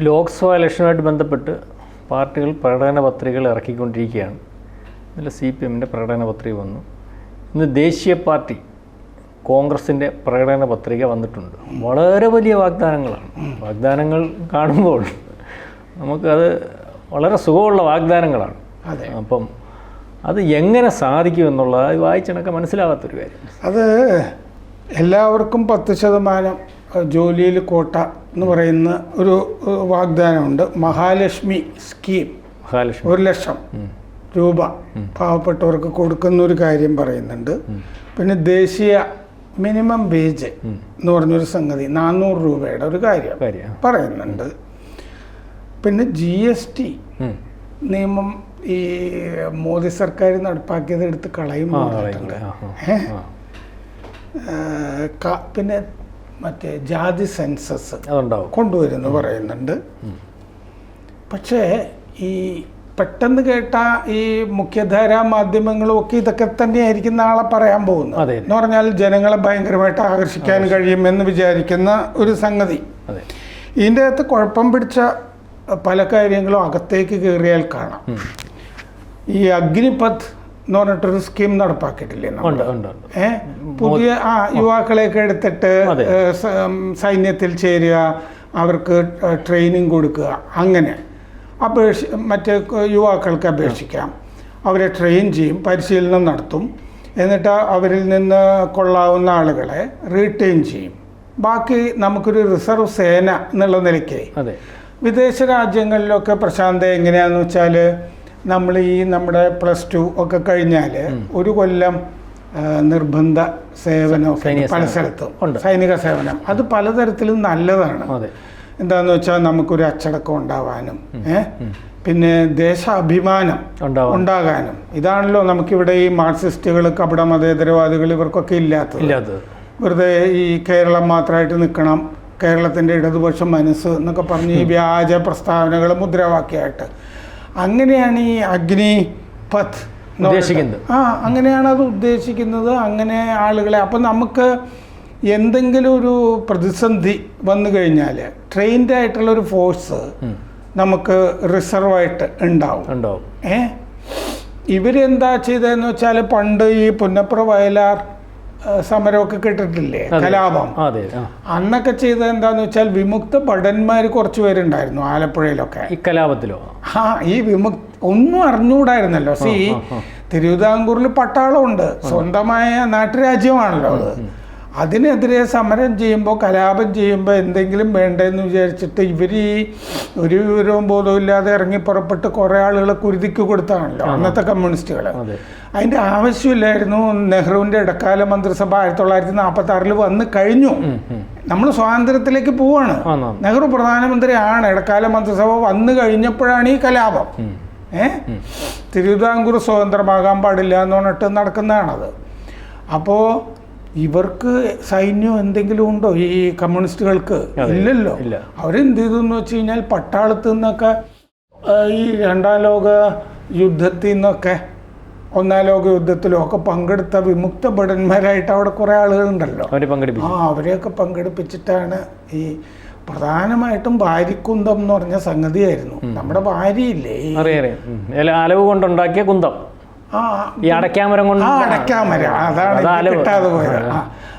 ലോക്സഭാ ഇലക്ഷനുമായിട്ട് ബന്ധപ്പെട്ട് പാർട്ടികൾ പ്രകടന പത്രികകൾ ഇറക്കിക്കൊണ്ടിരിക്കുകയാണ്. ഇന്നലെ സി പി എമ്മിന്റെ പ്രകടന പത്രിക വന്നു. ഇന്ന് ദേശീയ പാർട്ടി കോൺഗ്രസിന്റെ പ്രകടന പത്രിക വന്നിട്ടുണ്ട്. വളരെ വലിയ വാഗ്ദാനങ്ങളാണ്. വാഗ്ദാനങ്ങൾ കാണുമ്പോൾ നമുക്കത് വളരെ സുഖമുള്ള വാഗ്ദാനങ്ങളാണ്. അതെ. അപ്പം അത് എങ്ങനെ സാധിക്കുമെന്നുള്ളത് അത് വായിച്ചെനക്ക് മനസ്സിലാവാത്തൊരു കാര്യം. അത് എല്ലാവർക്കും പത്ത് ശതമാനം ജോലിയിൽ കോട്ട എന്ന് പറയുന്ന ഒരു വാഗ്ദാനമുണ്ട്. മഹാലക്ഷ്മി സ്കീം. ഒരു ലക്ഷം രൂപ പാവപ്പെട്ടവർക്ക് കൊടുക്കുന്ന ഒരു കാര്യം പറയുന്നുണ്ട്. പിന്നെ ദേശീയ മിനിമം വേജ് എന്ന് പറഞ്ഞൊരു സംഗതി നാനൂറ് രൂപയുടെ ഒരു കാര്യം പറയുന്നുണ്ട്. പിന്നെ ജി എസ് ടി നിയമം ഈ മോദി സർക്കാർ നടപ്പാക്കിയത് എടുത്ത് കളയും. ഏഹ് പിന്നെ മറ്റേ ജാതി സെൻസസ് കൊണ്ടുവരുന്നു പറയുന്നുണ്ട്. പക്ഷേ ഈ പെട്ടെന്ന് കേട്ട ഈ മുഖ്യധാരാ മാധ്യമങ്ങളും ഒക്കെ ഇതൊക്കെ തന്നെയായിരിക്കും നാളെ പറയാൻ പോകുന്നത്. എന്ന് പറഞ്ഞാൽ ജനങ്ങളെ ഭയങ്കരമായിട്ട് ആകർഷിക്കാൻ കഴിയുമെന്ന് വിചാരിക്കുന്ന ഒരു സംഗതി. ഇതിന്റെ അകത്ത് കുഴപ്പം പിടിച്ച പല കാര്യങ്ങളും അകത്തേക്ക് കയറിയാൽ കാണാം. ഈ അഗ്നിപഥ് എന്ന് പറഞ്ഞിട്ടൊരു സ്കീം നടപ്പാക്കിയിട്ടില്ലേ ഏ? പുതിയ ആ യുവാക്കളെയൊക്കെ എടുത്തിട്ട് സൈന്യത്തിൽ ചേരുക അവർക്ക് ട്രെയിനിങ് കൊടുക്കുക അങ്ങനെ. അപേക്ഷ മറ്റ് യുവാക്കൾക്ക് അപേക്ഷിക്കാം. അവരെ ട്രെയിൻ ചെയ്യും പരിശീലനം നടത്തും. എന്നിട്ട് അവരിൽ നിന്ന് കൊള്ളാവുന്ന ആളുകളെ റീറ്റെയിൻ ചെയ്യും. ബാക്കി നമുക്കൊരു റിസർവ് സേന എന്നുള്ള നിലയ്ക്ക് വിദേശ രാജ്യങ്ങളിലൊക്കെ പ്രശാന്ത എങ്ങനെയാണെന്ന് വെച്ചാൽ നമ്മൾ ഈ നമ്മുടെ പ്ലസ് ടു ഒക്കെ കഴിഞ്ഞാൽ ഒരു കൊല്ലം നിർബന്ധ സേവനം പല സ്ഥലത്തും. സൈനിക സേവനം. അത് പലതരത്തിലും നല്ലതാണ്. എന്താന്ന് വെച്ചാൽ നമുക്കൊരു അച്ചടക്കം ഉണ്ടാവാനും ഏഹ് പിന്നെ ദേശാഭിമാനം ഉണ്ടാകാനും. ഇതാണല്ലോ നമുക്കിവിടെ ഈ മാർക്സിസ്റ്റുകൾ കപട മതേതരവാദികൾ ഇവർക്കൊക്കെ ഇല്ലാത്തത്. ഇല്ലാത്തത്. വെറുതെ ഈ കേരളം മാത്രമായിട്ട് നിൽക്കണം കേരളത്തിന്റെ ഇടതുപക്ഷം മനസ്സ് എന്നൊക്കെ പറഞ്ഞ് ഈ വ്യാജ പ്രസ്താവനകൾ മുദ്രാവാക്യമായിട്ട് അങ്ങനെയാണ് ഈ അഗ്നി പത്ത് ഉദ്ദേശിക്കുന്നത്. ആ അങ്ങനെയാണ് അത് ഉദ്ദേശിക്കുന്നത്. അങ്ങനെ ആളുകളെ അപ്പം നമുക്ക് എന്തെങ്കിലും ഒരു പ്രതിസന്ധി വന്നു കഴിഞ്ഞാൽ ട്രെയിൻഡ് ആയിട്ടുള്ള ഒരു ഫോഴ്സ് നമുക്ക് റിസർവായിട്ട് ഉണ്ടാവും. ഉണ്ടാവും. ഏ? ഇവരെന്താ ചെയ്തതെന്ന് വെച്ചാൽ പണ്ട് ഈ പുന്നപ്ര വയലാർ സമരമൊക്കെ കേട്ടിട്ടില്ലേ. കലാപം. അന്നൊക്കെ ചെയ്തത് എന്താന്ന് വെച്ചാൽ വിമുക്ത ഭടന്മാർ കുറച്ചു പേരുണ്ടായിരുന്നു ആലപ്പുഴയിലൊക്കെ. ഈ കലാപത്തിലോ? ആ ഈ വിമുക്ത ഒന്നും അറിഞ്ഞുകൂടായിരുന്നല്ലോ സി തിരുവിതാംകൂറിൽ പട്ടാളമുണ്ട്. സ്വന്തമായ നാട്ടുരാജ്യമാണല്ലോ അത്. അതിനെതിരെ സമരം ചെയ്യുമ്പോൾ കലാപം ചെയ്യുമ്പോൾ എന്തെങ്കിലും വേണ്ടെന്ന് വിചാരിച്ചിട്ട് ഇവർ ഈ ഒരു വിവരവും ബോധവും ഇല്ലാതെ ഇറങ്ങി പുറപ്പെട്ട് കുറേ ആളുകളെ കുരുതിക്ക് കൊടുത്താണല്ലോ അന്നത്തെ കമ്മ്യൂണിസ്റ്റുകൾ അതെ. അതിന്റെ ആവശ്യമില്ലായിരുന്നു നെഹ്റുവിന്റെ ഇടക്കാല മന്ത്രിസഭ ആയിരത്തി തൊള്ളായിരത്തി നാൽപ്പത്തി ആറിൽ വന്ന് കഴിഞ്ഞു. നമ്മൾ സ്വാതന്ത്ര്യത്തിലേക്ക് പോവാണ്. നെഹ്റു പ്രധാനമന്ത്രിയാണ്. ഇടക്കാല മന്ത്രിസഭ വന്നു കഴിഞ്ഞപ്പോഴാണ് ഈ കലാപം. ഏ? തിരുവിതാംകൂർ സ്വതന്ത്രമാകാൻ പാടില്ല എന്ന് പറഞ്ഞിട്ട് നടക്കുന്നതാണത്. അപ്പോൾ ഇവർക്ക് സൈന്യം എന്തെങ്കിലും ഉണ്ടോ? ഈ കമ്മ്യൂണിസ്റ്റുകൾക്ക് ഇല്ലല്ലോ. ഇല്ല. അവരെന്ത് ചെയ്തു എന്ന് വെച്ച് കഴിഞ്ഞാൽ പട്ടാളത്തിൽ നിന്നൊക്കെ ഈ രണ്ടാം ലോക യുദ്ധത്തിൽ നിന്നൊക്കെ ഒന്നാം ലോക യുദ്ധത്തിലും ഒക്കെ പങ്കെടുത്ത വിമുക്ത ഭടന്മാരായിട്ട് അവിടെ കുറേ ആളുകളുണ്ടല്ലോ. ആ അവരെയൊക്കെ പങ്കെടുപ്പിച്ചിട്ടാണ് ഈ പ്രധാനമായിട്ടും ഭാര്യക്കുന്തം എന്ന് പറഞ്ഞ സംഗതിയായിരുന്നു. നമ്മുടെ ഭാര്യയില്ലേ. അലവ് കൊണ്ടുണ്ടാക്കിയ കുന്തം. ഈ അടയ്ക്കാമരം കൊണ്ട് ആ അടയ്ക്കാമരം. അതാണ് കിട്ടാതെ പോയത്.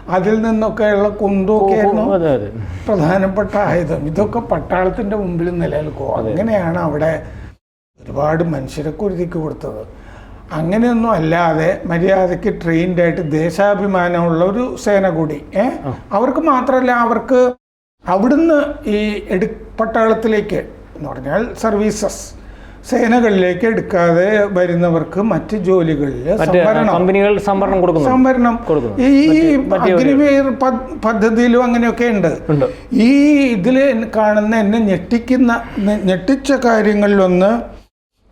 അതിൽ നിന്നൊക്കെയുള്ള അതെ പ്രധാനപ്പെട്ട ആയുധം. ഇതൊക്കെ പട്ടാളത്തിന്റെ മുമ്പിൽ നിലനിൽക്കും അങ്ങനെയാണ് അവിടെ ഒരുപാട് മനുഷ്യരെ കുരുതിക്ക് കൊടുത്തത്. അങ്ങനെയൊന്നും അല്ലാതെ മര്യാദയ്ക്ക് ട്രെയിൻഡ് ആയിട്ട് ദേശാഭിമാനമുള്ള ഒരു സേന കൂടി ഏ? അവർക്ക് മാത്രമല്ല അവർക്ക് അവിടുന്ന് ഈ എടു പട്ടാളത്തിലേക്ക് എന്ന് പറഞ്ഞാൽ സർവീസസ് സേനകളിലേക്ക് എടുക്കാതെ വരുന്നവർക്ക് മറ്റ് ജോലികളിൽ കമ്പനികൾ സംവരണം കൊടുക്കുന്നു. സംവരണം. കൊടുക്കുന്നു. ഈ അഗ്നിവീർ പദ്- പദ്ധതിയിലും അങ്ങനെയൊക്കെ ഉണ്ട്. ഈ ഇതിൽ കാണുന്ന എന്നെ ഞെട്ടിക്കുന്ന ഞെട്ടിച്ച കാര്യങ്ങളിലൊന്ന്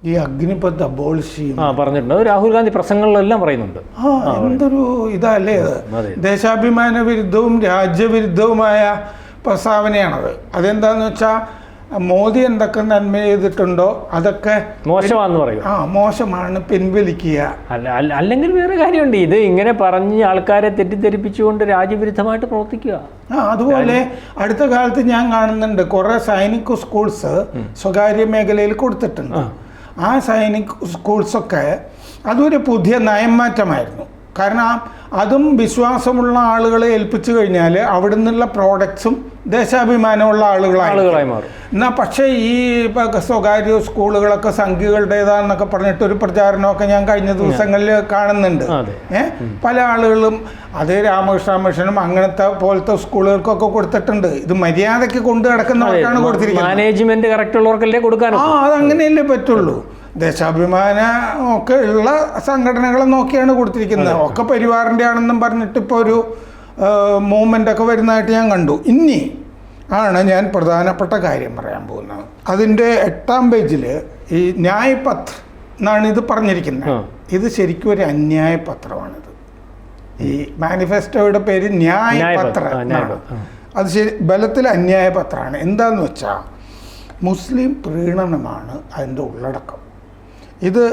ഈ അഗ്നിപദ് അബോളിഷ് ചെയ്യും പറഞ്ഞിട്ടുണ്ട്. രാഹുൽ ഗാന്ധി പ്രസംഗങ്ങളിലെല്ലാം പറയുന്നുണ്ട്. ആ എന്തൊരു ഇതല്ലേ അതെ? ദേശാഭിമാന വിരുദ്ധവും രാജ്യവിരുദ്ധവുമായ പ്രസ്താവനയാണത്. അതെന്താന്ന് വെച്ചാൽ മോദി എന്തൊക്കെ നന്മ ചെയ്തിട്ടുണ്ടോ അതൊക്കെ മോശമാണെന്ന് പറയും. ആ മോശമാണ് പിൻവലിക്കുക. അല്ല അല്ല- അല്ലെങ്കിൽ വേറെ കാര്യമുണ്ട്. ഇത് ഇങ്ങനെ പറഞ്ഞ് ആൾക്കാരെ തെറ്റിദ്ധരിപ്പിച്ചുകൊണ്ട് രാജ്യവിരുദ്ധമായിട്ട് പ്രവർത്തിക്കുക. ആ അതുപോലെ അടുത്ത കാലത്ത് ഞാൻ കാണുന്നുണ്ട് കുറെ സൈനിക് സ്കൂൾസ് സ്വകാര്യ മേഖലയിൽ കൊടുത്തിട്ടുണ്ട്. ആ. സൈനിക് സ്കൂൾസൊക്കെ അതൊരു പുതിയ നയംമാറ്റമായിരുന്നു. കാരണം അതും വിശ്വാസമുള്ള ആളുകളെ ഏൽപ്പിച്ചു കഴിഞ്ഞാൽ അവിടെ നിന്നുള്ള പ്രോഡക്ട്സും ദേശാഭിമാനമുള്ള ആളുകളായി. ആളുകളായി മാറും. എന്നാ പക്ഷേ ഈ സ്വകാര്യ സ്കൂളുകളൊക്കെ സംഘികളുടേതാന്നൊക്കെ പറഞ്ഞിട്ട് ഒരു പ്രചാരണമൊക്കെ ഞാൻ കഴിഞ്ഞ ദിവസങ്ങളിൽ കാണുന്നുണ്ട്. ഏഹ് പല ആളുകളും അതേ രാമകൃഷ്ണ മിഷനും അങ്ങനത്തെ പോലത്തെ സ്കൂളുകൾക്കൊക്കെ കൊടുത്തിട്ടുണ്ട്. ഇത് മര്യാദയ്ക്ക് കൊണ്ടു നടക്കുന്നവർക്കാണ് കൊടുത്തിരിക്കുന്നത്. മാനേജ്മെന്റ് കറക്റ്റ് ഉള്ളവർക്കല്ലേ കൊടുക്കാൻ ആ അതങ്ങനെയല്ലേ പറ്റുള്ളൂ. ദേശാഭിമാന ഒക്കെ ഉള്ള സംഘടനകളെ നോക്കിയാണ് കൊടുത്തിരിക്കുന്നത്. ഒക്കെ പരിവാറിന്റെ ആണെന്നും പറഞ്ഞിട്ട് ഇപ്പോൾ ഒരു മൂവ്മെന്റ് ഒക്കെ വരുന്നതായിട്ട് ഞാൻ കണ്ടു. ഇനി ആണ് ഞാൻ പ്രധാനപ്പെട്ട കാര്യം പറയാൻ പോകുന്നത്. അതിന്റെ എട്ടാം പേജിൽ ഈ ന്യായപത്ര എന്നാണ് ഇത് പറഞ്ഞിരിക്കുന്നത്. ഇത് ശരിക്കും ഒരു അന്യായ പത്രമാണിത് ഈ മാനിഫെസ്റ്റോയുടെ പേര് ന്യായപത്ര, എന്നാണ്. അത് ശരി ബലത്തിൽ അന്യായ പത്രമാണ് എന്താന്ന് വെച്ചാൽ മുസ്ലിം പ്രീണനമാണ് അതിന്റെ ഉള്ളടക്കം. ഇത്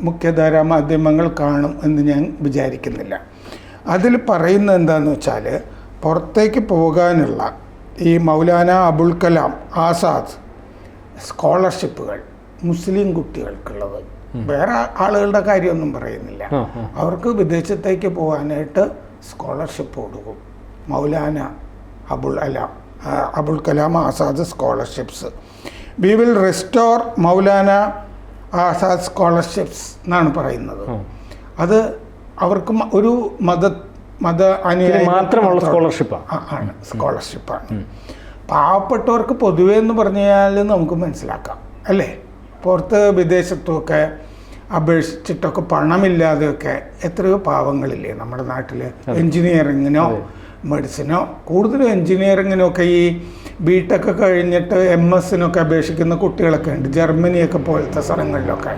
മുഖ്യധാര മാധ്യമങ്ങൾ കാണും എന്ന് ഞാൻ വിചാരിക്കുന്നില്ല. അതിൽ പറയുന്നത് എന്താണെന്ന് വെച്ചാൽ പുറത്തേക്ക് പോകാനുള്ള ഈ മൗലാന അബുൽ കലാം ആസാദ് സ്കോളർഷിപ്പുകൾ മുസ്ലിം കുട്ടികൾക്കുള്ളത്. വേറെ ആളുകളുടെ കാര്യമൊന്നും പറയുന്നില്ല. അവർക്ക് വിദേശത്തേക്ക് പോകാനായിട്ട് സ്കോളർഷിപ്പ് കൊടുക്കും. Maulana Abul Alam Abul Kalam Azad scholarships we will restore Maulana Azad scholarships എന്നാണ് പറയുന്നത്. അത് അവർക്ക് ഒരു മത മത മാത്രമുള്ള സ്കോളർഷിപ്പ് സ്കോളർഷിപ്പാണ് ആണ്. സ്കോളർഷിപ്പാണ് പാവപ്പെട്ടവർക്ക് പൊതുവേ എന്ന് പറഞ്ഞാൽ നമുക്ക് മനസ്സിലാക്കാം. അല്ലേ? പുറത്ത് വിദേശത്തുമൊക്കെ അപേക്ഷിച്ചിട്ടൊക്കെ പണമില്ലാതെയൊക്കെ എത്രയോ പാവങ്ങളില്ലേ നമ്മുടെ നാട്ടിൽ എൻജിനീയറിങ്ങിനോ മെഡിസിനോ കൂടുതലും എൻജിനീയറിങ്ങിനൊക്കെ ഈ ബി ടെക് കഴിഞ്ഞിട്ട് എം എസിനൊക്കെ അപേക്ഷിക്കുന്ന കുട്ടികളൊക്കെ ഉണ്ട്. ജർമ്മനിയൊക്കെ പോലത്തെ സ്ഥലങ്ങളിലൊക്കെ.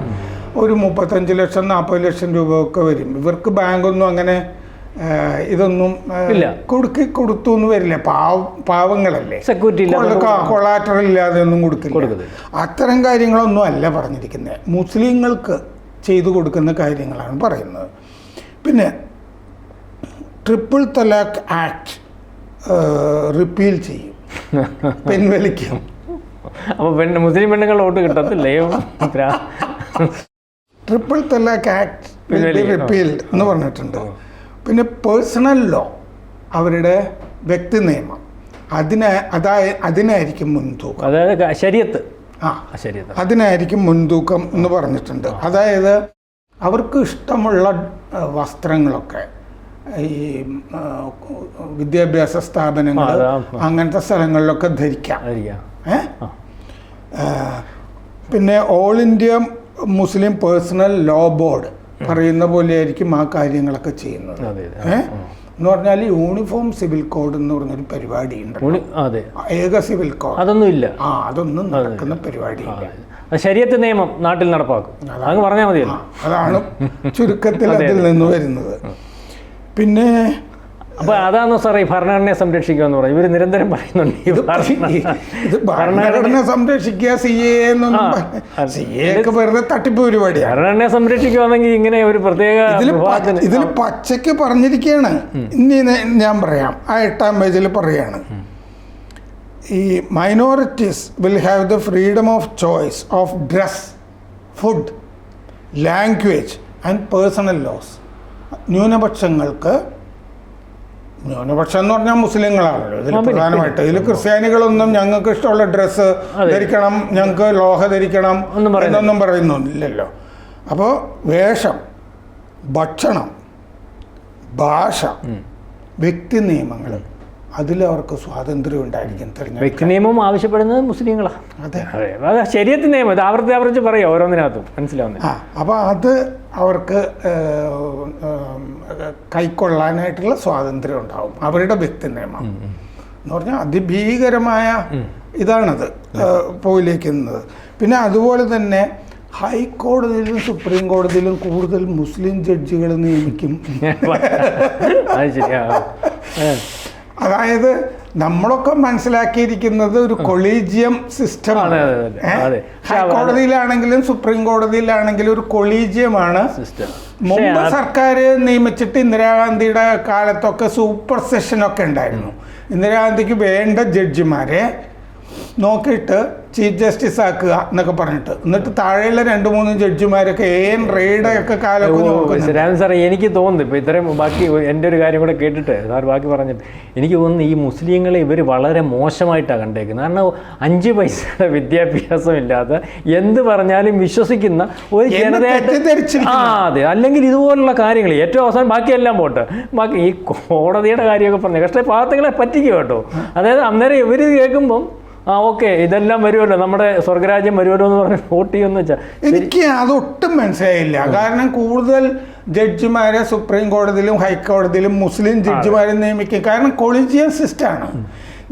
ഒരു മുപ്പത്തഞ്ച് ലക്ഷം നാൽപ്പത് ലക്ഷം രൂപ ഒക്കെ വരും. ഇവർക്ക് ബാങ്കൊന്നും അങ്ങനെ ഇതൊന്നും. കൊടുക്കി കൊടുത്തു എന്ന് വരില്ല. പാവ പാവങ്ങളല്ലേ? കൊളാറ്ററൽ ഇല്ലാതെ ഒന്നും കൊടുക്കില്ല. അത്തരം കാര്യങ്ങളൊന്നും അല്ല പറഞ്ഞിരിക്കുന്നത് മുസ്ലിങ്ങൾക്ക് ചെയ്തു കൊടുക്കുന്ന കാര്യങ്ങളാണ് പറയുന്നത്. പിന്നെ ട്രിപ്പിൾ തലാഖ് ആക്ട് റിപ്പീൽ ചെയ്യും. പിൻവലിക്കും. അപ്പൊ പെണ്ണ് മുസ്ലിം പെണ്ണുങ്ങൾ vote കിട്ടത്തില്ലേ. Triple talaq act. Repealed എന്ന് പറഞ്ഞിട്ടുണ്ട്. പിന്നെ പേഴ്സണൽ ലോ അവരുടെ വ്യക്തി നിയമം അതിനെ അതായ അതിനായിരിക്കും മുൻതൂക്കം. അതായത് ശരിയത്ത് ആ. അതിനായിരിക്കും മുൻതൂക്കം എന്ന് പറഞ്ഞിട്ടുണ്ട്. അതായത് അവർക്ക് ഇഷ്ടമുള്ള വസ്ത്രങ്ങളൊക്കെ ഈ വിദ്യാഭ്യാസ സ്ഥാപനങ്ങൾ അങ്ങനത്തെ സ്ഥലങ്ങളിലൊക്കെ ധരിക്കാം. ഏ? പിന്നെ all India Muslim personal law board പറയുന്ന പോലെയായിരിക്കും ആ കാര്യങ്ങളൊക്കെ ചെയ്യുന്നത്. എന്ന് പറഞ്ഞാൽ യൂണിഫോം സിവിൽ കോഡ് എന്ന് പറഞ്ഞൊരു പരിപാടി ഉണ്ട് ഏക സിവിൽ കോഡ്. അതൊന്നും ഇല്ല. ആ അതൊന്നും നടക്കുന്ന പരിപാടി അത്. നിയമം നാട്ടിൽ നടപ്പാക്കും. പറഞ്ഞാൽ മതി അതാണ് ചുരുക്കത്തിൽ അതിൽ നിന്ന് വരുന്നത്. പിന്നെ അപ്പൊ അതാണോ സാറേ ഈ ഭരണഘടനയെ സംരക്ഷിക്കുക എന്ന് പറയും ഇവർ നിരന്തരം പറയുന്നുണ്ട് ഈ ഇത് ഭരണഘടന സംരക്ഷിക്കുക സി എ എന്നൊന്നും സി എ ഒക്കെ വെറുതെ തട്ടിപ്പ് പരിപാടിയാണ് ഭരണഘടനയെ സംരക്ഷിക്കുകയാണെങ്കിൽ ഇങ്ങനെ ഒരു പ്രത്യേക ഇതിൽ പച്ചക്ക് പച്ചയ്ക്ക് പറഞ്ഞിരിക്കുകയാണ് ഇനി ഞാൻ പറയാം. ആ എട്ടാം പേജിൽ പറയാണ്. ഈ minorities will have the freedom of choice of dress food language and personal laws ന്യൂനപക്ഷങ്ങൾക്ക് ന്യൂനപക്ഷം എന്ന് പറഞ്ഞാൽ മുസ്ലിങ്ങളാണല്ലോ ഇതിൽ പ്രധാനമായിട്ട് ഇതിൽ ക്രിസ്ത്യാനികളൊന്നും ഞങ്ങൾക്ക് ഇഷ്ടമുള്ള ഡ്രസ്സ് ധരിക്കണം ഞങ്ങൾക്ക് ലോഹ ധരിക്കണം എന്നൊന്നും പറയുന്നു എന്നൊന്നും പറയുന്നില്ലല്ലോ. അപ്പോൾ വേഷം ഭക്ഷണം ഭാഷ വ്യക്തി നിയമങ്ങൾ അതിൽ അവർക്ക് സ്വാതന്ത്ര്യം ഉണ്ടായിരിക്കും തിരഞ്ഞെടുപ്പ് വ്യക്തി നിയമം ആവശ്യപ്പെടുന്നത് മുസ്ലിങ്ങളാണ് അതെ. അതെ ശരീരത്ത് നിയമം ഇത് ആവർത്തി ആവർത്തിച്ച് പറയാം ഓരോന്നിനകത്തും മനസ്സിലാവുന്നത് ആ അപ്പോൾ അത് അവർക്ക് കൈക്കൊള്ളാനായിട്ടുള്ള സ്വാതന്ത്ര്യം ഉണ്ടാവും അവരുടെ വ്യക്തി നിയമം. എന്ന് പറഞ്ഞാൽ അതിഭീകരമായ ഇതാണത് പോയിലേക്ക് പോയിലേക്കുന്നത്. പിന്നെ അതുപോലെ തന്നെ ഹൈക്കോടതിയിലും സുപ്രീം കോടതിയിലും കൂടുതൽ മുസ്ലിം ജഡ്ജികൾ നിയമിക്കും. അത് ശരിയാ. അതായത് നമ്മളൊക്കെ മനസ്സിലാക്കിയിരിക്കുന്നത് ഒരു കൊളീജിയം സിസ്റ്റം. ഹൈക്കോടതിയിലാണെങ്കിലും സുപ്രീം കോടതിയിലാണെങ്കിലും ഒരു കൊളീജിയമാണ്. മുമ്പ് സർക്കാർ നിയമിച്ചിട്ട് ഇന്ദിരാഗാന്ധിയുടെ കാലത്തൊക്കെ സൂപ്പർ സെഷനൊക്കെ ഉണ്ടായിരുന്നു. ഇന്ദിരാഗാന്ധിക്ക് വേണ്ട ജഡ്ജിമാരെ നോക്കിയിട്ട് ചീഫ് ജസ്റ്റിസ് ആക്കുക എന്നൊക്കെ പറഞ്ഞിട്ട്. എന്നിട്ട് താഴെയുള്ള രണ്ട് മൂന്ന് ജഡ്ജിമാരൊക്കെ എ എൻ റെയ്ഡ് ഒക്കെ കാലം സാർ സാറേ എനിക്ക് തോന്നുന്നു ഇപ്പോൾ ഇത്രയും ബാക്കി എന്റെ ഒരു കാര്യം കൂടെ കേട്ടിട്ട് സാർ ബാക്കി പറഞ്ഞിട്ട്. എനിക്ക് തോന്നുന്നു ഈ മുസ്ലിങ്ങളെ ഇവർ വളരെ മോശമായിട്ടാണ് കണ്ടേക്കുന്നത്. കാരണം അഞ്ച് പൈസ വിദ്യാഭ്യാസം ഇല്ലാതെ എന്ത് പറഞ്ഞാലും വിശ്വസിക്കുന്ന ഒരു ജനതയെ ജനതയായിട്ട് ആ അതെ. അല്ലെങ്കിൽ ഇതുപോലുള്ള കാര്യങ്ങൾ. ഏറ്റവും അവസാനം ബാക്കിയെല്ലാം പോട്ടെ. ബാക്കി ഈ കോടതിയുടെ കാര്യമൊക്കെ പറഞ്ഞു പക്ഷേ പാവത്തുകളെ പറ്റിക്കോട്ടോ കേട്ടോ. അതായത് അന്നേരം ഇവർ കേൾക്കുമ്പം ആ ഓക്കെ ഇതെല്ലാം വരുമല്ലോ. നമ്മുടെ സ്വർഗരാജ്യം വരുമല്ലോ എന്ന് പറഞ്ഞ് വോട്ട് ചെയ്യുമെന്ന് വെച്ചാൽ എനിക്ക് അതൊട്ടും മനസ്സിലായില്ല. കാരണം കൂടുതൽ ജഡ്ജിമാരെ സുപ്രീം കോടതിയിലും ഹൈക്കോടതിയിലും മുസ്ലിം ജഡ്ജിമാരെ നിയമിക്കും. കാരണം കൊളീജിയൻ സിസ്റ്റമാണ്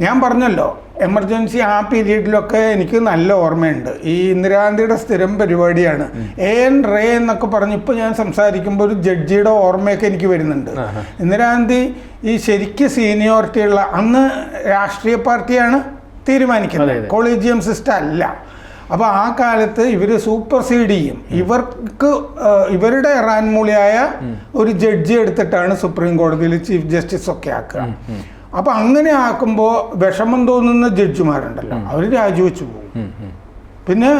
ഞാൻ പറഞ്ഞല്ലോ എമർജൻസി ആ പീരീഡിലൊക്കെ എനിക്ക് നല്ല ഓർമ്മയുണ്ട്. ഈ ഇന്ദിരാഗാന്ധിയുടെ സ്ഥിരം പരിപാടിയാണ്. എ എൻ റേ എന്നൊക്കെ പറഞ്ഞ് ഇപ്പോൾ ഞാൻ സംസാരിക്കുമ്പോൾ ഒരു ജഡ്ജിയുടെ ഓർമ്മയൊക്കെ എനിക്ക് വരുന്നുണ്ട്. ഇന്ദിരാഗാന്ധി ഈ ശരിക്ക് സീനിയോറിറ്റിയുള്ള അന്ന് രാഷ്ട്രീയ പാർട്ടിയാണ്. തീരുമാനിക്കുന്നത്. കൊളീജിയം സിസ്റ്റം അല്ല. അപ്പോൾ ആ കാലത്ത് ഇവർ സൂപ്പർസീഡ് ചെയ്യും. ഇവർക്ക് ഇവരുടെ ഇറാൻമൂളിയായ ഒരു ജഡ്ജി എടുത്തിട്ടാണ് സുപ്രീം കോടതിയിൽ ചീഫ് ജസ്റ്റിസ് ഒക്കെ ആക്കുക. അപ്പോൾ അങ്ങനെ ആക്കുമ്പോൾ വിഷമം തോന്നുന്ന ജഡ്ജിമാരുണ്ടല്ലോ. അവർ രാജിവെച്ചു പോകും. പിന്നെ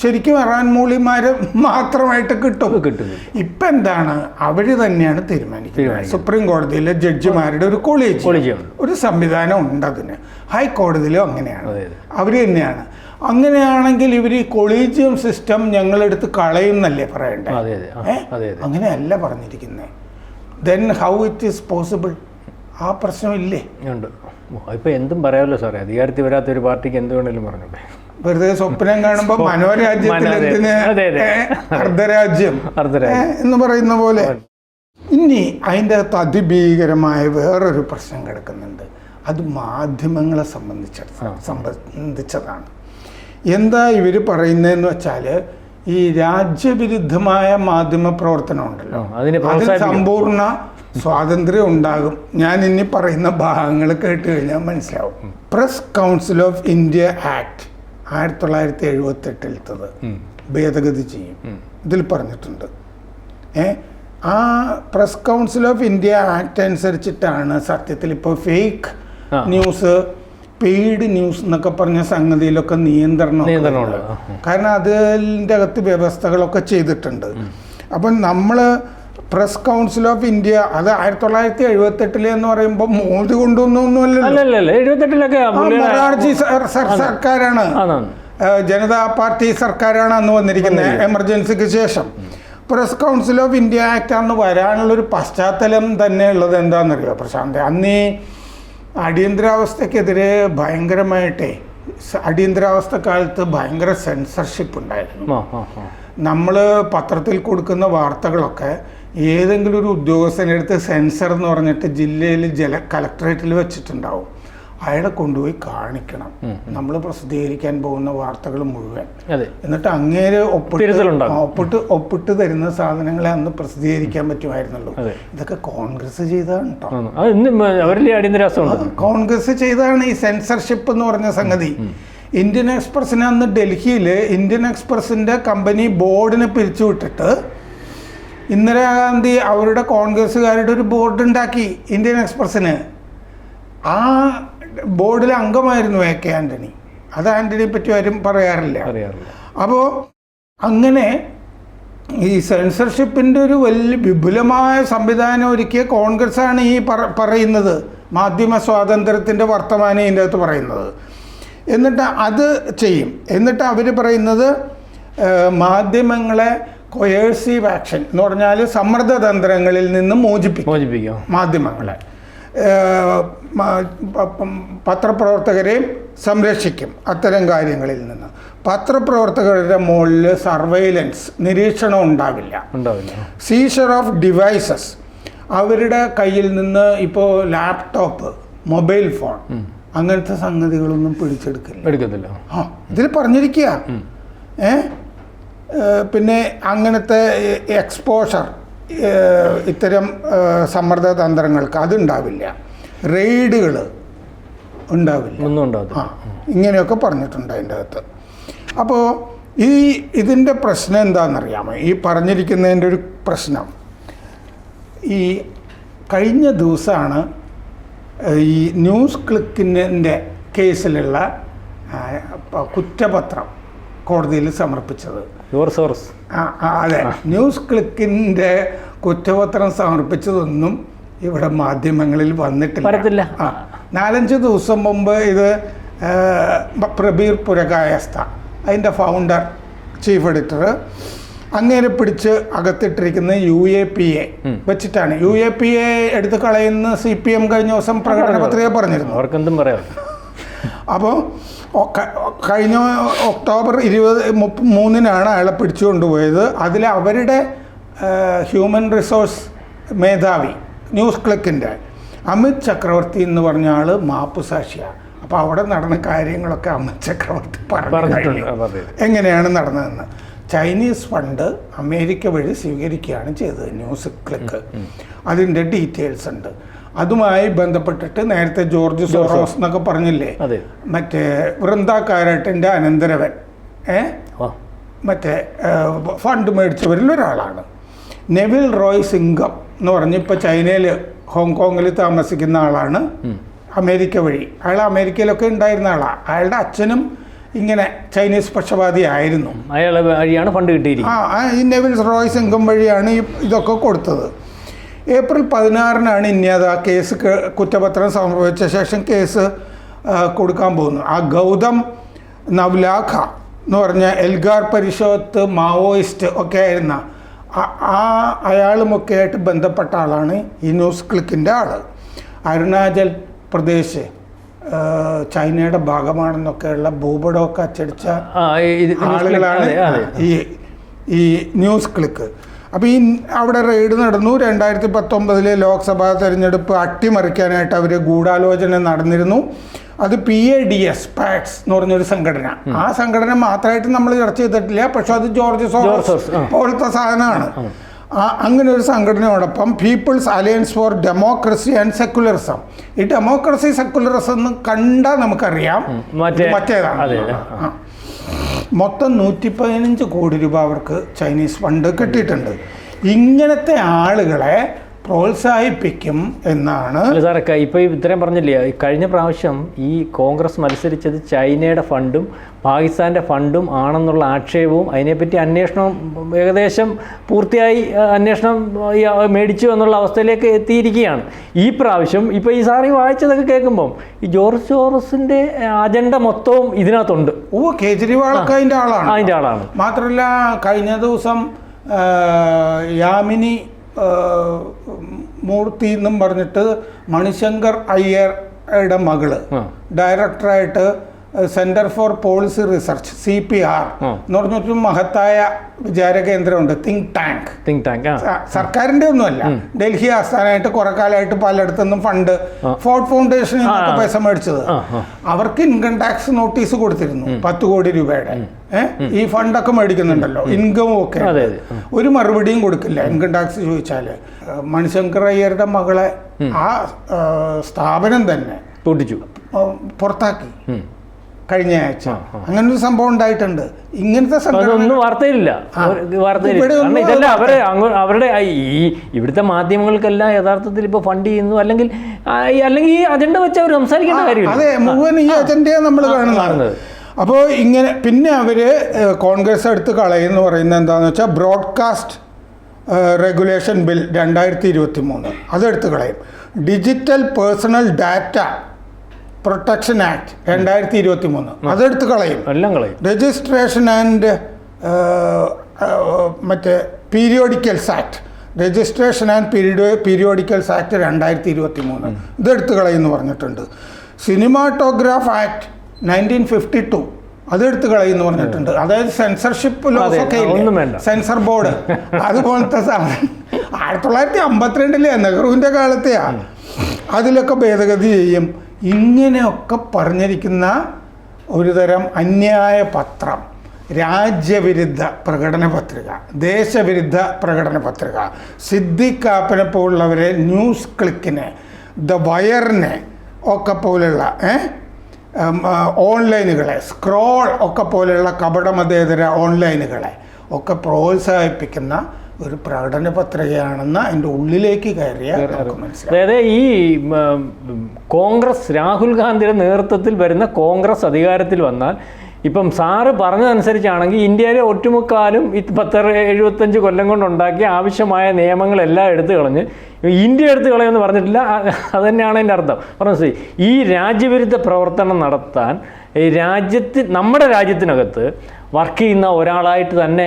ശരിക്കും ഇറാൻ മൂളിമാര് മാത്രമായിട്ട് കിട്ടും. കിട്ടും. ഇപ്പം എന്താണ് അവർ തന്നെയാണ് തീരുമാനിക്കുന്നത്. സുപ്രീം കോടതിയിലെ ജഡ്ജിമാരുടെ ഒരു കോളേജ് ഒരു സംവിധാനം ഉണ്ട് അതിന് ഹൈക്കോടതിയിലും അങ്ങനെയാണ്. അവർ തന്നെയാണ്. അങ്ങനെയാണെങ്കിൽ ഇവർ ഈ കൊളീജിയം സിസ്റ്റം ഞങ്ങളെടുത്ത് കളയുന്നല്ലേ പറയണ്ടേ? അങ്ങനെയല്ല പറഞ്ഞിരിക്കുന്നത് then how it is possible ആ പ്രശ്നമില്ലേ? ഉണ്ട്. ഇപ്പൊ എന്തും പറയാമല്ലോ സാറേ. അധികാരത്തിൽ വരാത്ത ഒരു പാർട്ടിക്ക് എന്ത് വേണേലും പറഞ്ഞോട്ടെ. വെറുതെ സ്വപ്നം കാണുമ്പോൾ മനോരാജ്യത്തിന്? അർദ്ധരാജ്യം. എന്ന് പറയുന്ന പോലെ ഇനി അതിന്റെ അകത്ത് അതിഭീകരമായ വേറൊരു പ്രശ്നം കിടക്കുന്നുണ്ട്. അത് മാധ്യമങ്ങളെ സംബന്ധിച്ച സംബന്ധിച്ചതാണ്. എന്താ ഇവർ പറയുന്നതെന്ന് വെച്ചാൽ ഈ രാജ്യവിരുദ്ധമായ മാധ്യമ പ്രവർത്തനം ഉണ്ടല്ലോ അതിന് സമ്പൂർണ സ്വാതന്ത്ര്യം ഉണ്ടാകും ഞാൻ ഇനി പറയുന്ന ഭാഗങ്ങൾ കേട്ട് കഴിഞ്ഞാൽ മനസ്സിലാവും. Press council of India act ആയിരത്തി തൊള്ളായിരത്തി എഴുപത്തെട്ടിലത്തത് ഭേദഗതി ചെയ്യും. ഇതിൽ പറഞ്ഞിട്ടുണ്ട്. ഏ? ആ press council of India act അനുസരിച്ചിട്ടാണ് സത്യത്തിൽ ഇപ്പോൾ ഫേക്ക് ന്യൂസ് പെയ്ഡ് ന്യൂസ് എന്നൊക്കെ പറഞ്ഞ സംഗതിയിലൊക്കെ നിയന്ത്രണം. കാരണം അതിന്റെ അകത്ത് വ്യവസ്ഥകളൊക്കെ ചെയ്തിട്ടുണ്ട്. അപ്പം നമ്മൾ പ്രസ് കൗൺസിൽ ഓഫ് ഇന്ത്യ അത് ആയിരത്തി തൊള്ളായിരത്തി എഴുപത്തെട്ടിൽ എന്ന് പറയുമ്പോൾ മോദി കൊണ്ടുവന്നൊന്നുമല്ലല്ലോ. സർക്കാരാണ്. ജനതാ പാർട്ടി സർക്കാരാണ് അന്ന് വന്നിരിക്കുന്നത് എമർജൻസിക്ക് ശേഷം. Press council of India act അന്ന് വരാനുള്ളൊരു പശ്ചാത്തലം തന്നെ ഉള്ളത് എന്താണെന്നറിയോ പ്രശാന്ത്? അന്ന് അടിയന്തരാവസ്ഥക്കെതിരെ ഭയങ്കരമായിട്ടേ അടിയന്തരാവസ്ഥ കാലത്ത് ഭയങ്കര സെൻസർഷിപ്പ് ഉണ്ടായിരുന്നു. നമ്മൾ പത്രത്തിൽ കൊടുക്കുന്ന വാർത്തകളൊക്കെ ഏതെങ്കിലും ഒരു ഉദ്യോഗസ്ഥനെടുത്ത് സെൻസർ എന്ന് പറഞ്ഞിട്ട് ജില്ലയിൽ ജല കലക്ടറേറ്റിൽ വെച്ചിട്ടുണ്ടാവും. അയാളെ കൊണ്ടുപോയി കാണിക്കണം. നമ്മൾ പ്രസിദ്ധീകരിക്കാൻ പോകുന്ന വാർത്തകൾ മുഴുവൻ. എന്നിട്ട് അങ്ങേര് ഒപ്പിട്ട് ഒപ്പിട്ട് ഒപ്പിട്ട് തരുന്ന സാധനങ്ങളെ അന്ന് പ്രസിദ്ധീകരിക്കാൻ പറ്റുമായിരുന്നുള്ളൂ. അതെ. ഇതൊക്കെ കോൺഗ്രസ് ചെയ്താണ് കേട്ടോ കോൺഗ്രസ് ചെയ്താണ് ഈ സെൻസർഷിപ്പ് എന്ന് പറഞ്ഞ സംഗതി. ഇന്ത്യൻ എക്സ്പ്രസിനെ അന്ന് ഡൽഹിയിൽ ഇന്ത്യൻ എക്സ്പ്രസിന്റെ കമ്പനി ബോർഡിനെ പിരിച്ചുവിട്ടിട്ട് ഇന്ദിരാഗാന്ധി അവരുടെ കോൺഗ്രസ്സുകാരുടെ ഒരു ബോർഡ് ഉണ്ടാക്കി ഇന്ത്യൻ എക്സ്പ്രസ്സിന്. ആ ബോർഡിലെ അംഗമായിരുന്നു എ കെ ആന്റണി അത് ആന്റണിയെ പറ്റി ആരും പറയാറില്ല. അപ്പോൾ അങ്ങനെ ഈ സെൻസർഷിപ്പിന്റെ ഒരു വലിയ വിപുലമായ സംവിധാനം ഒരുക്കിയ കോൺഗ്രസ്സാണ് ഈ പറ- പറയുന്നത്. മാധ്യമ സ്വാതന്ത്ര്യത്തിന്റെ വർത്തമാനം ഇതിന്റെ അകത്ത് പറയുന്നത്. എന്നിട്ട് അത് ചെയ്യും. എന്നിട്ട് അവർ പറയുന്നത് മാധ്യമങ്ങളെ കൊയേഴ്സീവ് ആക്ഷൻ എന്ന് പറഞ്ഞാൽ സമ്മർദ്ദതന്ത്രങ്ങളിൽ നിന്നും മോചിപ്പിക്കും. മോചിപ്പിക്കും. മാധ്യമങ്ങളെ. പത്രപ്രവർത്തകരെയും സംരക്ഷിക്കും അത്തരം കാര്യങ്ങളിൽ നിന്ന്. പത്രപ്രവർത്തകരുടെ മുകളിൽ സർവൈലൻസ് നിരീക്ഷണം ഉണ്ടാവില്ല. ഉണ്ടാവില്ല. സീഷർ ഓഫ് ഡിവൈസസ് അവരുടെ കയ്യിൽ നിന്ന് ഇപ്പോൾ ലാപ്ടോപ്പ് മൊബൈൽ ഫോൺ അങ്ങനത്തെ സംഗതികളൊന്നും പിടിച്ചെടുക്കില്ല. എടുക്കത്തില്ല. ആ ഇതിൽ പറഞ്ഞിരിക്കുക ഏഹ് ഏ, പിന്നെ അങ്ങനത്തെ എക്സ്പോഷർ ഇത്തരം സമ്മർദ്ദ തന്ത്രങ്ങൾക്ക് അതുണ്ടാവില്ല. റെയ്ഡുകൾ ഉണ്ടാവില്ല. ആ ഇങ്ങനെയൊക്കെ പറഞ്ഞിട്ടുണ്ട് അതിന്റെ അകത്ത് അപ്പോൾ ഈ ഇതിന്റെ പ്രശ്നം എന്താണെന്നറിയാമോ? ഈ പറഞ്ഞിരിക്കുന്നതിന്റെ ഒരു പ്രശ്നം. ഈ കഴിഞ്ഞ ദിവസമാണ് ഈ ന്യൂസ് ക്ലിക്കിന്റെ കേസിലുള്ള കുറ്റപത്രം. കോടതിയിൽ സമർപ്പിച്ചത്. സോഴ്സ് അതെ. ന്യൂസ് ക്ലിക്കിന്റെ കുറ്റപത്രം സമർപ്പിച്ചതൊന്നും ഇവിടെ മാധ്യമങ്ങളിൽ വന്നിട്ടില്ല. ആ നാലഞ്ച് ദിവസം മുമ്പ് ഇത് പ്രബീർ പുരകായസ്ഥ അതിന്റെ ഫൗണ്ടർ ചീഫ് എഡിറ്റർ അങ്ങേരെ പിടിച്ച് അകത്തിട്ടിരിക്കുന്ന യു എ പി എ വെച്ചിട്ടാണ്. യു എ പി എ എടുത്തു കളയുന്ന സി പി എം കഴിഞ്ഞ ദിവസം പ്രകടന പത്രിക പറഞ്ഞിരുന്നു. അവർക്കെന്തും പറയാം. അപ്പോൾ കഴിഞ്ഞ ഒക്ടോബർ ഇരുപത് മൂന്നിനാണ് അയാളെ പിടിച്ചുകൊണ്ടുപോയത്. അതിൽ അവരുടെ ഹ്യൂമൻ റിസോഴ്സ് മേധാവി ന്യൂസ് ക്ലിക്കിന്റെ അമിത് ചക്രവർത്തി എന്ന് പറഞ്ഞ ആൾ മാപ്പ് സാക്ഷിയാണ് അപ്പോൾ അവിടെ നടന്ന കാര്യങ്ങളൊക്കെ അമിത് ചക്രവർത്തി പറഞ്ഞു പറഞ്ഞിട്ടുണ്ട്. എങ്ങനെയാണ് നടന്നതെന്ന്. ചൈനീസ് ഫണ്ട് അമേരിക്ക വഴി സ്വീകരിക്കുകയാണ് ചെയ്തത് ന്യൂസ് ക്ലിക്ക്. അതിന്റെ ഡീറ്റെയിൽസ് ഉണ്ട്. അതുമായി ബന്ധപ്പെട്ടിട്ട് നേരത്തെ ജോർജ് സോറോസ് എന്നൊക്കെ പറഞ്ഞില്ലേ? മറ്റേ വൃന്ദ കാരാട്ടിന്റെ അനന്തരവൻ. ഏ? മറ്റേ ഫണ്ട് മേടിച്ചവരിൽ ഒരാളാണ്. നെവിൽ റോയ് സിംഗം എന്ന് പറഞ്ഞ് ഇപ്പോൾ ചൈനയിൽ ഹോങ്കോങ്ങിൽ താമസിക്കുന്ന ആളാണ്. അമേരിക്ക വഴി. അയാൾ അമേരിക്കയിലൊക്കെ ഉണ്ടായിരുന്ന ആളാണ് അയാളുടെ അച്ഛനും ഇങ്ങനെ ചൈനീസ് പക്ഷപാതി ആയിരുന്നു. അയാളെ വഴിയാണ് ഫണ്ട് കിട്ടിയിരിക്കുന്നത്. ആ, ഈ നെവിൽ റോയ് സിംഗം വഴിയാണ് ഇതൊക്കെ കൊടുത്തത്. ഏപ്രിൽ പതിനാറിനാണ് ഇനി അത് ആ കേസ് കുറ്റപത്രം സമർപ്പിച്ച ശേഷം കേസ് കൊടുക്കാൻ പോകുന്നു ആ ഗൗതം നവ്ലാഖ എന്ന് പറഞ്ഞ എൽഗാർ പരിഷത്ത് മാവോയിസ്റ്റ് ഒക്കെ ആയിരുന്ന ആ- അയാളുമൊക്കെ ആയിട്ട് ബന്ധപ്പെട്ട ആളാണ് ഈ ന്യൂസ് ക്ലിക്കിന്റെ ആൾ അരുണാചൽ പ്രദേശ് ചൈനയുടെ ഭാഗമാണെന്നൊക്കെയുള്ള ഭൂപടമൊക്കെ അച്ചടിച്ച ആളുകളാണ് ഈ ഈ ന്യൂസ് ക്ലിക്ക്. അപ്പോൾ ഈ അവിടെ റെയ്ഡ് നടന്നു. രണ്ടായിരത്തി പത്തൊമ്പതിലെ ലോക്സഭാ തെരഞ്ഞെടുപ്പ് അട്ടിമറിക്കാനായിട്ട് അവർ ഗൂഢാലോചന നടന്നിരുന്നു. അത് P A D S pax എന്ന് പറഞ്ഞൊരു സംഘടന. ആ സംഘടന മാത്രമായിട്ട് നമ്മൾ ചർച്ച ചെയ്തിട്ടില്ല. പക്ഷെ അത് ജോർജ് സോറോസ് പോലത്തെ സാധനമാണ്. ആ അങ്ങനെ ഒരു സംഘടനയോടൊപ്പം people's alliance for democracy and secularism ഈ ഡെമോക്രസി സെക്കുലറിസം എന്ന് കണ്ടാൽ നമുക്കറിയാം. മറ്റേ- മറ്റേതാണ്. മൊത്തം നൂറ്റി പതിനഞ്ച് കോടി രൂപ അവർക്ക് ചൈനീസ് ഫണ്ട് കിട്ടിയിട്ടുണ്ട്. ഇങ്ങനത്തെ ആളുകളെ പ്രോത്സാഹിപ്പിക്കും എന്നാണ് സാറൊക്കെ സാറേ ക- ഇപ്പൊ ഈ ഇത്രയും പറഞ്ഞില്ലേ കഴിഞ്ഞ പ്രാവശ്യം ഈ കോൺഗ്രസ് മത്സരിച്ചത് ചൈനയുടെ ഫണ്ടും പാകിസ്ഥാന്റെ ഫണ്ടും ആണെന്നുള്ള ആക്ഷേപവും അതിനെപ്പറ്റി അന്വേഷണം ഏകദേശം പൂർത്തിയായി അന്വേഷണം മേടിച്ചു എന്നുള്ള അവസ്ഥയിലേക്ക് എത്തിയിരിക്കുകയാണ്. ഈ പ്രാവശ്യം ഇപ്പോൾ ഈ സാറി വായിച്ചതൊക്കെ കേൾക്കുമ്പം ഈ ജോർജ് ജോറസിന്റെ അജണ്ട മൊത്തവും ഇതിനകത്തുണ്ട്. ഓ കേജ്രിവാളൊക്കെ അതിന്റെ ആളാണ്. അതിന്റെ ആളാണ്. മാത്രമല്ല കഴിഞ്ഞ ദിവസം യാമിനി മൂർത്തി എന്നും പറഞ്ഞിട്ട് മണിശങ്കർ അയ്യരുടെ മകൾ. ഡയറക്ടറായിട്ട് centre for policy research C P R. എന്ന് പറഞ്ഞൊരു മഹത്തായ വിചാര കേന്ദ്രമുണ്ട് തിങ്ക് ടാങ്ക് തിങ്ക് ടാങ്ക് സർക്കാരിന്റെ ഒന്നുമല്ല. ഡൽഹി ആസ്ഥാനമായിട്ട് കുറെ കാലമായിട്ട് പലയിടത്തുനിന്നും ഫണ്ട് ഫോർഡ് ഫൗണ്ടേഷനിൽ നിന്നൊക്കെ പൈസ മേടിച്ചത്. അവർക്ക് ഇൻകം ടാക്സ് നോട്ടീസ് കൊടുത്തിരുന്നു പത്ത് കോടി രൂപയുടെ. ഈ ഫണ്ടൊക്കെ മേടിക്കുന്നുണ്ടല്ലോ ഇൻകവും ഒക്കെ. ഒരു മറുപടിയും കൊടുക്കില്ല ഇൻകം ടാക്സ് ചോദിച്ചാൽ മണിശങ്കർ അയ്യരുടെ മകളെ ആ സ്ഥാപനം തന്നെ പൊട്ടിച്ചു. പുറത്താക്കി. കഴിഞ്ഞ ആഴ്ച. അങ്ങനെ ഒരു സംഭവം ഉണ്ടായിട്ടുണ്ട്. ഇങ്ങനത്തെ അതൊന്നും വാർത്തയില്ല വാർത്തയില്ല കാരണം ഒന്നും ഇതെല്ലാം അവരെ അവരുടെ ഈ ഇവിടുത്തെ മാധ്യമങ്ങൾക്കെല്ലാം യഥാർത്ഥത്തിൽ ഇപ്പോൾ ഫണ്ട് ചെയ്യുന്നു. അല്ലെങ്കിൽ അല്ലെങ്കിൽ ഈ അജണ്ട വെച്ച് അവർ സംസാരിക്കേണ്ട അതെ കാര്യമില്ല മുഴുവൻ ഈ അജണ്ടയാണ് നമ്മൾ കാണുന്നത്. അപ്പോ അപ്പോൾ ഇങ്ങനെ പിന്നെ അവർ കോൺഗ്രസ് എടുത്ത് കളയെന്ന് പറയുന്നത് എന്താണെന്ന് വെച്ചാൽ ബ്രോഡ്കാസ്റ്റ് റെഗുലേഷൻ ബിൽ രണ്ടായിരത്തി ഇരുപത്തി മൂന്ന് അതെടുത്ത് കളയും. Digital personal data protection act രണ്ടായിരത്തി ഇരുപത്തി മൂന്ന് അതെടുത്ത് കളയും. എല്ലാം കളയും. രജിസ്ട്രേഷൻ ആൻഡ് മറ്റേ periodicals act. Registration and perio periodicals act രണ്ടായിരത്തി ഇരുപത്തി മൂന്ന് ഇതെടുത്ത് കളയെന്ന് പറഞ്ഞിട്ടുണ്ട്. Cinematograph act nineteen fifty two. അതെടുത്ത് കളയെന്ന് പറഞ്ഞിട്ടുണ്ട്. അതായത് സെൻസർഷിപ്പ് ലോസ് ഒക്കെ. Censor board. അതുപോലത്തെ സാധനം. ആയിരത്തി തൊള്ളായിരത്തി അമ്പത്തിരണ്ടിലെ നെഹ്റുവിന്റെ കാലത്തെയാണ് അതിലൊക്കെ ഭേദഗതി ചെയ്യും. ഇങ്ങനെയൊക്കെ പറഞ്ഞിരിക്കുന്ന ഒരു തരം അന്യായ പത്രം. രാജ്യവിരുദ്ധ പ്രകടന പത്രിക ദേശവിരുദ്ധ പ്രകടന പത്രിക. സിദ്ദിഖ് കാപ്പനെ പോലുള്ളവരെ ന്യൂസ് ക്ലിക്കിനെ ദ വയറിനെ ഒക്കെ ആ, ഓൺലൈനുകളെ സ്ക്രോൾ ഒക്കെ പോലെയുള്ള കപടമതേതര ഓൺലൈനുകളെ ഒക്കെ പ്രോത്സാഹിപ്പിക്കുന്ന ഒരു പ്രകടന പത്രികയാണെന്ന് അതിന്റെ ഉള്ളിലേക്ക് കയറിയ അതായത് ഈ കോൺഗ്രസ് രാഹുൽ ഗാന്ധിയുടെ നേതൃത്വത്തിൽ വരുന്ന കോൺഗ്രസ് അധികാരത്തിൽ വന്നാൽ ഇപ്പം സാറ് പറഞ്ഞതനുസരിച്ചാണെങ്കിൽ ഇന്ത്യയിലെ ഒറ്റമുക്കാലും ഈ പത്ത് എഴുപത്തഞ്ച് കൊല്ലം കൊണ്ടുണ്ടാക്കി ആവശ്യമായ നിയമങ്ങളെല്ലാം എടുത്തു കളഞ്ഞ് ഇന്ത്യ എടുത്തു കളയുമെന്ന് പറഞ്ഞിട്ടില്ല. അത് തന്നെയാണ് എന്റെ അർത്ഥം. പറഞ്ഞു ശരി ഈ രാജ്യവിരുദ്ധ പ്രവർത്തനം നടത്താൻ ഈ രാജ്യത്ത് നമ്മുടെ രാജ്യത്തിനകത്ത് വർക്ക് ചെയ്യുന്ന ഒരാളായിട്ട് തന്നെ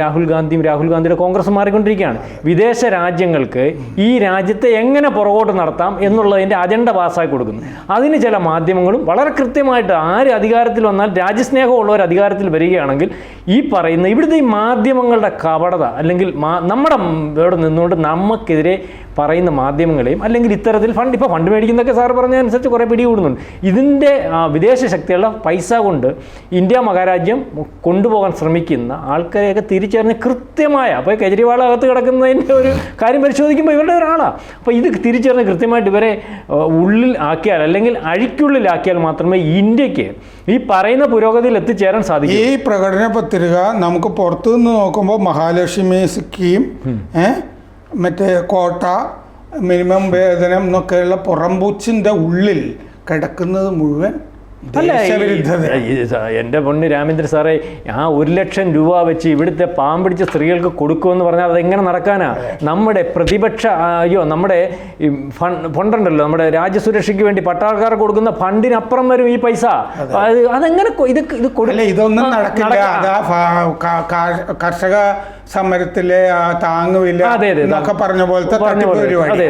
രാഹുൽ ഗാന്ധിയും രാഹുൽ ഗാന്ധിയുടെ കോൺഗ്രസ് മാറിക്കൊണ്ടിരിക്കുകയാണ്. വിദേശ രാജ്യങ്ങൾക്ക് ഈ രാജ്യത്തെ എങ്ങനെ പുറകോട്ട് നടത്താം എന്നുള്ളതിന്റെ അജണ്ട പാസ്സാക്കി കൊടുക്കുന്നു. അതിന് ചില മാധ്യമങ്ങളും വളരെ കൃത്യമായിട്ട് ആര് അധികാരത്തിൽ വന്നാൽ രാജ്യസ്നേഹമുള്ളവർ അധികാരത്തിൽ വരികയാണെങ്കിൽ ഈ പറയുന്ന ഇവിടുത്തെ ഈ മാധ്യമങ്ങളുടെ കപടത അല്ലെങ്കിൽ നമ്മുടെ ഇവിടെ നിന്നുകൊണ്ട് നമുക്കെതിരെ പറയുന്ന മാധ്യമങ്ങളെയും അല്ലെങ്കിൽ ഇത്തരത്തിൽ ഫണ്ട് ഇപ്പോൾ ഫണ്ട് മേടിക്കുന്നതൊക്കെ സാർ പറഞ്ഞതനുസരിച്ച് കുറേ പിടികൂടുന്നുണ്ട്. ഇതിന്റെ വിദേശ ശക്തികളുടെ പൈസ കൊണ്ട് ഇന്ത്യ മഹാരാജ്യം കൊണ്ടുപോകാൻ ശ്രമിക്കുന്ന ആൾക്കാരെയൊക്കെ തിരിച്ചറിഞ്ഞ് കൃത്യമായ അപ്പോൾ കെജ്രിവാൾ അകത്ത് കിടക്കുന്നതിന്റെ ഒരു കാര്യം പരിശോധിക്കുമ്പോൾ ഇവരുടെ ഒരാളാണ് അപ്പോൾ ഇത് തിരിച്ചറിഞ്ഞ് കൃത്യമായിട്ട് ഇവരെ ഉള്ളിൽ ആക്കിയാൽ അല്ലെങ്കിൽ അഴിക്കുള്ളിലാക്കിയാൽ മാത്രമേ ഇന്ത്യയ്ക്ക് ഈ പറയുന്ന പുരോഗതിയിൽ എത്തിച്ചേരാൻ സാധിക്കൂ. ഈ പ്രകടന പത്രിക നമുക്ക് പുറത്തു നിന്ന് നോക്കുമ്പോൾ മഹാലക്ഷ്മി സ്കീം ഏ മറ്റേ കോട്ട മിനിമം വേതനം എന്നൊക്കെയുള്ള പുറംപൂച്ചിന്റെ ഉള്ളിൽ കിടക്കുന്നത് മുഴുവൻ എന്റെ പൊണ്ണ് രാമേന്ദ്ര സാറേ ആ ഒരു ലക്ഷം രൂപ വെച്ച് ഇവിടുത്തെ പാമ്പിടിച്ച സ്ത്രീകൾക്ക് കൊടുക്കുമെന്ന് പറഞ്ഞാൽ അതെങ്ങനെ നടക്കാനാ? നമ്മുടെ പ്രതിപക്ഷ അയ്യോ നമ്മുടെ ഫണ്ട് ഫണ്ടുണ്ടല്ലോ നമ്മുടെ രാജ്യസുരക്ഷയ്ക്ക് വേണ്ടി പട്ടാൾക്കാർ കൊടുക്കുന്ന ഫണ്ടിനപ്പുറം വരും ഈ പൈസ. അത്. അതെങ്ങനെ ഇത് ഇത് കൊടുക്കില്ല ഇതൊന്നും നടക്കില്ല. കർഷക സമരത്തിലെ ആ താങ്ങുവില്ല എന്നൊക്കെ പറഞ്ഞ പോലത്തെ തട്ടിപ്പ് പരിപാടി.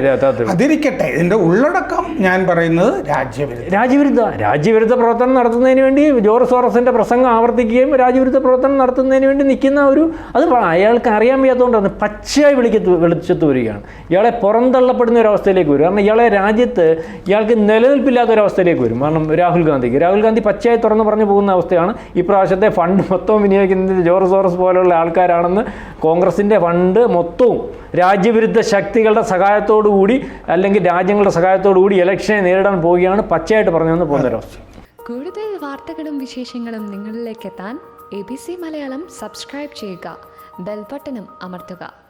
അതിരിക്കട്ടെ ഇതിന്റെ ഉള്ളടക്കം ഞാൻ പറയുന്നത് രാജ്യവിരുദ്ധ. രാജ്യവിരുദ്ധ. രാജ്യവിരുദ്ധ പ്രവർത്തനം നടത്തുന്നതിന് വേണ്ടി ജോർജ് സോറസിന്റെ പ്രസംഗം ആവർത്തിക്കുകയും രാജ്യവിരുദ്ധ പ്രവർത്തനം നടത്തുന്നതിന് വേണ്ടി നിൽക്കുന്ന ഒരു അത് അയാൾക്ക് അറിയാൻ വയ്യാത്തതുകൊണ്ടാണ് പച്ചയായി വിളിക്ക വെളിച്ചത്ത് വരികയാണ്. ഇയാളെ പുറന്തള്ളപ്പെടുന്ന ഒരു അവസ്ഥയിലേക്ക് വരും. കാരണം ഇയാളെ രാജ്യത്ത് ഇയാൾക്ക് നിലനിൽപ്പില്ലാത്ത ഒരു അവസ്ഥയിലേക്ക് വരും. കാരണം രാഹുൽ ഗാന്ധിക്ക്. രാഹുൽ ഗാന്ധി പച്ചയായി തുറന്നു പറഞ്ഞു പോകുന്ന അവസ്ഥയാണ്. ഈ പ്രാവശ്യത്തെ ഫണ്ട് മൊത്തം വിനിയോഗിക്കുന്നത് ജോർജ് സോറസ് പോലുള്ള ആൾക്കാരാണെന്ന് കോൺഗ്രസിന്റെ ഫണ്ട് മൊത്തവും രാജ്യവിരുദ്ധ ശക്തികളുടെ സഹായത്തോടു കൂടി അല്ലെങ്കിൽ രാജ്യങ്ങളുടെ സഹായത്തോടു കൂടി ഇലക്ഷനെ നേരിടാൻ പോവുകയാണ് പച്ചയായിട്ട് പറഞ്ഞതെന്ന് പോകുന്നൊരവസ്ഥ കൂടുതൽ വാർത്തകളും വിശേഷങ്ങളും നിങ്ങളിലേക്ക് എത്താൻ A B C Malayalam subscribe ചെയ്യുക. ബെൽബട്ടനും അമർത്തുക.